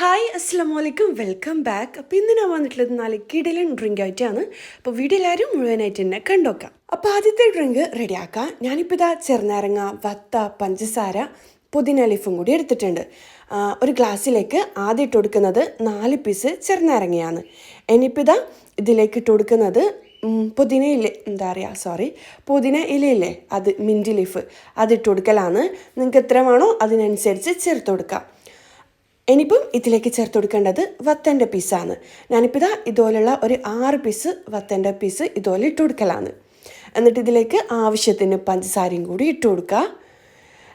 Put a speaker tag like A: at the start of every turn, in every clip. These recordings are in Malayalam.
A: ഹായ് അസ്സാം വലൈക്കും വെൽക്കം ബാക്ക്. അപ്പോൾ ഇന്ന് ഞാൻ വന്നിട്ടുള്ളത് നാല് കിടലൻ ഡ്രിങ്ക് ആയിട്ടാണ് അപ്പോൾ വീഡിയോ എല്ലാവരും മുഴുവനായിട്ട് തന്നെ കണ്ടോക്കാം. അപ്പോൾ ആദ്യത്തെ ഡ്രിങ്ക് റെഡിയാക്കാം. ഞാനിപ്പോൾ ഇതാ ചെറുനാരങ്ങ വത്ത പഞ്ചസാര പുതിന ലീഫും കൂടി എടുത്തിട്ടുണ്ട്. ഒരു ഗ്ലാസ്സിലേക്ക് ആദ്യം ഇട്ട് കൊടുക്കുന്നത് നാല് പീസ് ചെറുനാരങ്ങയാണ്. ഇനിയിപ്പോൾ ഇതാ ഇതിലേക്ക് ഇട്ട് കൊടുക്കുന്നത് പുതിന ഇല എന്താ പറയുക സോറി പുതിന ഇലയില്ലേ? അത് മിന്റ് ലീഫ്. അത് ഇട്ട് കൊടുക്കലാണ്. നിങ്ങൾക്ക് എത്ര വേണോ അതിനനുസരിച്ച് ചേർത്ത് കൊടുക്കാം. ഇനിയിപ്പം ഇതിലേക്ക് ചേർത്ത് കൊടുക്കേണ്ടത് വത്തന്റെ പീസാണ്. ഞാനിപ്പോൾ ഇതാ ഇതുപോലുള്ള ഒരു ആറ് പീസ് വത്തന്റെ പീസ് ഇതുപോലെ ഇട്ട് കൊടുക്കലാണ്. എന്നിട്ട് ഇതിലേക്ക് ആവശ്യത്തിന് പഞ്ചസാരയും കൂടി ഇട്ട് കൊടുക്കുക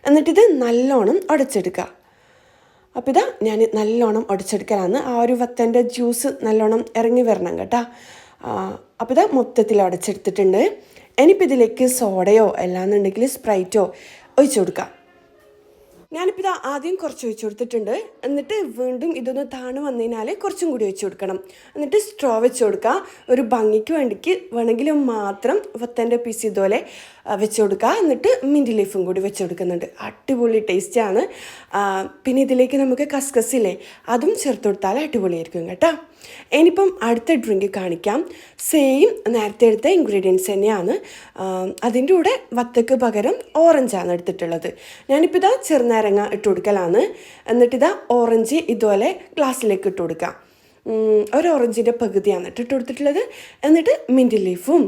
A: എന്നിട്ടിത് നല്ലോണം ഉടച്ചെടുക്കുക അപ്പോൾ ഇതാ ഞാൻ നല്ലോണം ഉടച്ചെടുക്കലാണ്. ആ ഒരു വത്തന്റെ ജ്യൂസ് നല്ലോണം ഇറങ്ങി വരണം കേട്ടോ. അപ്പോൾ ഇതാ മൊത്തത്തിൽ ഉടച്ചെടുത്തിട്ടുണ്ട്. ഇനിയിപ്പോൾ ഇതിലേക്ക് സോഡയോ അല്ലാന്നുണ്ടെങ്കിൽ സ്പ്രൈറ്റോ ഒഴിച്ചു കൊടുക്കാം. ഞാനിപ്പോൾ ഇത് ആദ്യം കുറച്ച് ഒഴിച്ചു കൊടുത്തിട്ടുണ്ട്. എന്നിട്ട് വീണ്ടും ഇതൊന്ന് താണു വന്നതിനാൽ കുറച്ചും കൂടി ഒഴിച്ചു കൊടുക്കണം. എന്നിട്ട് സ്ട്രോ വെച്ച് കൊടുക്കുക. ഒരു ഭംഗിക്ക് വേണ്ടിക്ക് വേണമെങ്കിൽ മാത്രം വത്തന്റെ പീസ് ഇതുപോലെ വെച്ച് കൊടുക്കുക. എന്നിട്ട് മിന്റ് ലീഫും കൂടി വെച്ച് കൊടുക്കുന്നുണ്ട്. അടിപൊളി ടേസ്റ്റാണ് പിന്നെ ഇതിലേക്ക് നമുക്ക് കസ്കസില്ലേ അതും ചേർത്ത് കൊടുത്താൽ അടിപൊളിയായിരിക്കും കേട്ടോ. ഇനിയിപ്പം അടുത്ത ഡ്രിങ്ക് കാണിക്കാം. സെയിം നേരത്തെ എടുത്ത ഇൻഗ്രീഡിയൻസ് തന്നെയാണ്. അതിന്റെ കൂടെ വത്തക്ക് പകരം ഓറഞ്ചാണ് എടുത്തിട്ടുള്ളത്. ഞാനിപ്പോൾ ഇതാ ചെറുനാരങ്ങ ഇട്ട് കൊടുക്കലാണ് എന്നിട്ടിതാ ഓറഞ്ച് ഇതുപോലെ ഗ്ലാസ്സിലേക്ക് ഇട്ട് കൊടുക്കാം ഒരു ഓറഞ്ചിന്റെ പകുതിയാണ് ഇട്ട് കൊടുത്തിട്ടുള്ളത്. എന്നിട്ട് മിന്റ് ലീഫും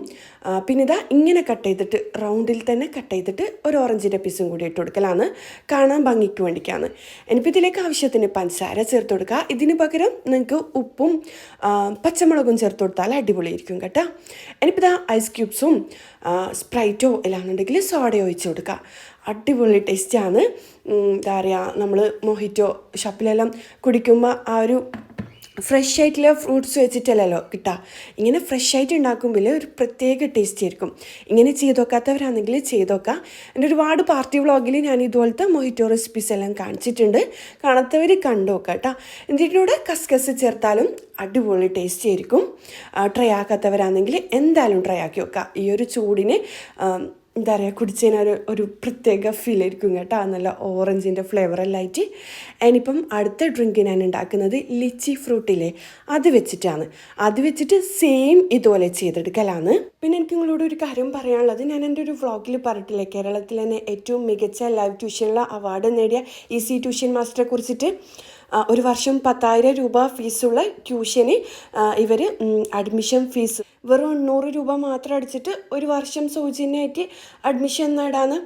A: പിന്നെ ഇതാ ഇങ്ങനെ കട്ട് ചെയ്തിട്ട് റൗണ്ടിൽ തന്നെ കട്ട് ചെയ്തിട്ട് ഒരു ഓറഞ്ചിന്റെ പീസും കൂടി ഇട്ട് കൊടുക്കലാണ്. കാണാൻ ഭംഗിക്ക് വേണ്ടിക്കാണ്. ഇനിയിപ്പോൾ ഇതിലേക്ക് ആവശ്യത്തിന് പഞ്ചസാര ചേർത്ത് കൊടുക്കുക. ഇതിന് പകരം നിങ്ങൾക്ക് ഉപ്പും പച്ചമുളകും ചേർത്ത് കൊടുത്താൽ അടിപൊളിയായിരിക്കും കേട്ടോ. ഇനിയിപ്പോൾ ഇതാ ഐസ് ക്യൂബ്സും സ്പ്രൈറ്റോ ഇല്ലാന്നുണ്ടെങ്കിൽ സോഡയോ ഒഴിച്ച് കൊടുക്കുക. അടിപൊളി ടേസ്റ്റാണ് എന്താ പറയുക നമ്മൾ മൊഹിറ്റോ ഷപ്പിലെല്ലാം കുടിക്കുമ്പോൾ ആ ഒരു ഫ്രഷ് ആയിട്ടുള്ള ഫ്രൂട്ട്സ് വെച്ചിട്ടല്ലല്ലോ കിട്ടുക ഇങ്ങനെ ഫ്രഷ് ആയിട്ട് ഉണ്ടാക്കുമ്പോൾ ഒരു പ്രത്യേക ടേസ്റ്റ് ആയിരിക്കും. ഇങ്ങനെ ചെയ്ത് നോക്കാത്തവരാണെങ്കിൽ ചെയ്ത് നോക്കാം എന്റെ ഒരുപാട് പാർട്ടി വ്ളോഗിൽ ഞാൻ ഇതുപോലത്തെ മൊഹിറ്റോ റെസിപ്പീസ് എല്ലാം കാണിച്ചിട്ടുണ്ട്. കാണാത്തവർ കണ്ടു നോക്കാം കേട്ടോ ഇതിന്റെ കസ്കസ് ചേർത്താലും അടിപൊളി ടേസ്റ്റ് ആയിരിക്കും. ട്രൈ ആക്കാത്തവരാണെങ്കിൽ എന്തായാലും ട്രൈ ആക്കി വെക്കാം ഈ ഒരു ചൂടിന് എന്താ പറയുക കുടിച്ചതിന് ഒരു ഒരു പ്രത്യേക ഫീൽ ആയിരിക്കും കേട്ടോ. നല്ല ഓറഞ്ചിന്റെ ഫ്ലേവർ എല്ലാം ആയിട്ട്. ഇനിയിപ്പം അടുത്ത ഡ്രിങ്ക് ഞാൻ ഉണ്ടാക്കുന്നത് ലിച്ചി ഫ്രൂട്ടില്ലേ അത് വെച്ചിട്ടാണ്. അത് വെച്ചിട്ട് സെയിം ഇതുപോലെ ചെയ്തെടുക്കലാണ്. പിന്നെ എനിക്ക് നിങ്ങളോട് ഒരു കാര്യം പറയാനുള്ളത്. ഞാൻ എന്റെ ഒരു വ്ളോഗിൽ പറഞ്ഞിട്ടില്ലേ കേരളത്തിൽ തന്നെ ഏറ്റവും മികച്ച ലൈവ് ട്യൂഷനുള്ള അവാർഡ് നേടിയ ഇ സി ട്യൂഷൻ മാസ്റ്ററെ കുറിച്ചിട്ട്. ഒരു വർഷം പത്തായിരം രൂപ ഫീസുള്ള ട്യൂഷന് ഇവർ അഡ്മിഷൻ ഫീസ് വെറും എണ്ണൂറ് രൂപ മാത്രം അടിച്ചിട്ട് ഒരു വർഷം സൗജന്യമായിട്ട് അഡ്മിഷൻ നേടാന്ന്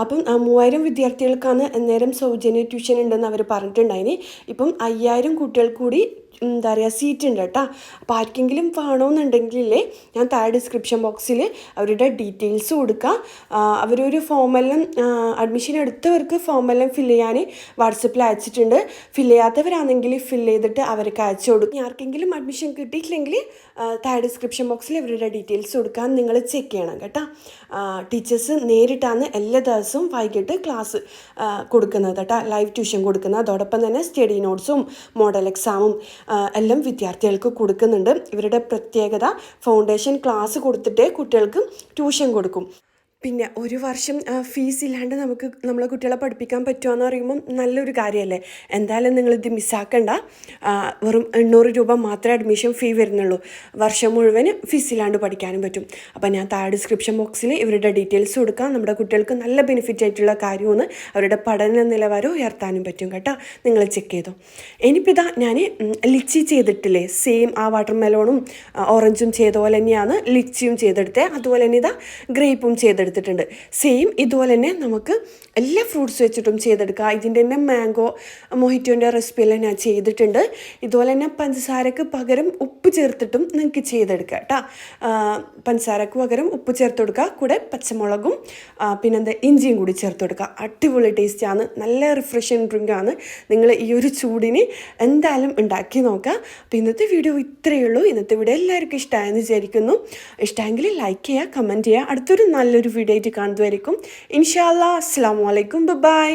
A: അപ്പം മൂവായിരം വിദ്യാർത്ഥികൾക്കാണ് അന്നേരം സൗജന്യ ട്യൂഷൻ ഉണ്ടെന്ന് അവർ പറഞ്ഞിട്ടുണ്ടായിന്. ഇപ്പം അയ്യായിരം കുട്ടികൾ കൂടി എന്താ പറയുക സീറ്റ് ഉണ്ട് കേട്ടോ. അപ്പോൾ ആർക്കെങ്കിലും വേണമെന്നുണ്ടെങ്കിലേ ഞാൻ താഴെ ഡിസ്ക്രിപ്ഷൻ ബോക്സിൽ അവരുടെ ഡീറ്റെയിൽസ് കൊടുക്കാം. ആ, അവരൊരു ഫോമെല്ലാം അഡ്മിഷൻ എടുത്തവർക്ക് ഫോമെല്ലാം ഫില്ല് ചെയ്യാൻ വാട്സപ്പിൽ അയച്ചിട്ടുണ്ട്. ഫില്ല് ചെയ്യാത്തവരാണെങ്കിൽ ഫില്ല് ചെയ്തിട്ട് അവർക്ക് അയച്ചു കൊടുക്കും. ആർക്കെങ്കിലും അഡ്മിഷൻ കിട്ടിയിട്ടില്ലെങ്കിൽ താഴെ ഡിസ്ക്രിപ്ഷൻ ബോക്സിൽ അവരുടെ ഡീറ്റെയിൽസ് കൊടുക്കാൻ നിങ്ങൾ ചെക്ക് ചെയ്യണം കേട്ടോ. ടീച്ചേഴ്സ് നേരിട്ടാണ് എല്ലാ ദിവസവും വൈകിട്ട് ക്ലാസ് കൊടുക്കുന്നത് കേട്ടോ. ലൈവ് ട്യൂഷൻ കൊടുക്കുന്നത്. അതോടൊപ്പം തന്നെ സ്റ്റഡി നോട്ട്സും മോഡൽ എക്സാമും എല്ലാം വിദ്യാർത്ഥികൾക്ക് കൊടുക്കുന്നുണ്ട്. ഇവരുടെ പ്രത്യേകത ഫൗണ്ടേഷൻ ക്ലാസ് കൊടുത്തിട്ട് കുട്ടികൾക്ക് ട്യൂഷൻ കൊടുക്കും. പിന്നെ ഒരു വർഷം ഫീസ് ഇല്ലാണ്ട് നമുക്ക് നമ്മളെ കുട്ടികളെ പഠിപ്പിക്കാൻ പറ്റുമെന്ന് പറയുമ്പം നല്ലൊരു കാര്യമല്ലേ എന്തായാലും നിങ്ങളിത് മിസ്സാക്കണ്ട വെറും എണ്ണൂറ് രൂപ മാത്രമേ അഡ്മിഷൻ ഫീ വരുന്നുള്ളൂ. വർഷം മുഴുവൻ ഫീസ് ഇല്ലാണ്ട് പഠിക്കാനും പറ്റും. അപ്പോൾ ഞാൻ താഴെ ഡിസ്ക്രിപ്ഷൻ ബോക്സിൽ ഇവരുടെ ഡീറ്റെയിൽസ് കൊടുക്കാം. നമ്മുടെ കുട്ടികൾക്ക് നല്ല ബെനിഫിറ്റ് ആയിട്ടുള്ള കാര്യമൊന്ന് അവരുടെ പഠന നിലവാരം ഉയർത്താനും പറ്റും കേട്ടോ. നിങ്ങൾ ചെക്ക് ചെയ്തു. ഇനിയിപ്പോൾ ഇതാ ഞാൻ ലിച്ചി ചെയ്തിട്ടില്ലേ? സെയിം ആ വാട്ടർ മെലോണും ഓറഞ്ചും ചെയ്ത പോലെ തന്നെയാണ് ലിച്ചിയും ചെയ്തെടുത്തത് അതുപോലെ തന്നെ ഇതാ ഗ്രേപ്പും ചെയ്തെടുത്തിട്ടുണ്ട് സെയിം ഇതുപോലെ തന്നെ നമുക്ക് എല്ലാ ഫ്രൂട്ട്സ് വെച്ചിട്ടും ചെയ്തെടുക്കുക ഇതിന്റെ തന്നെ മാംഗോ മൊഹിറ്റോന്റെ റെസിപ്പിയെല്ലാം ഞാൻ ചെയ്തിട്ടുണ്ട്. ഇതുപോലെ തന്നെ പഞ്ചസാരക്ക് പകരം ഉപ്പ് ചേർത്തിട്ടും നിങ്ങൾക്ക് ചെയ്തെടുക്കുക കേട്ടോ. പഞ്ചസാരക്ക് പകരം ഉപ്പ് ചേർത്ത് കൊടുക്കുക. കൂടെ പച്ചമുളകും പിന്നെന്താ ഇഞ്ചിയും കൂടി ചേർത്ത് കൊടുക്കുക. അടിപൊളി ടേസ്റ്റാണ് നല്ല റിഫ്രഷിങ് ഡ്രിങ്കാണ് നിങ്ങൾ ഈ ഒരു ചൂടിന് എന്തായാലും ഉണ്ടാക്കി നോക്കുക. അപ്പോൾ ഇന്നത്തെ വീഡിയോ ഇത്രയേ ഉള്ളൂ. ഇന്നത്തെ വീഡിയോ എല്ലാവർക്കും ഇഷ്ടമായെന്ന് വിചാരിക്കുന്നു. ഇഷ്ടമെങ്കിൽ ലൈക്ക് ചെയ്യുക കമന്റ് ചെയ്യുക. അടുത്തൊരു നല്ലൊരു വീഡിയോ ആയിട്ട് കാണുന്നതായിരിക്കും ഇൻഷാല്ലാ അസ്സാം വലൈക്കും ബൈ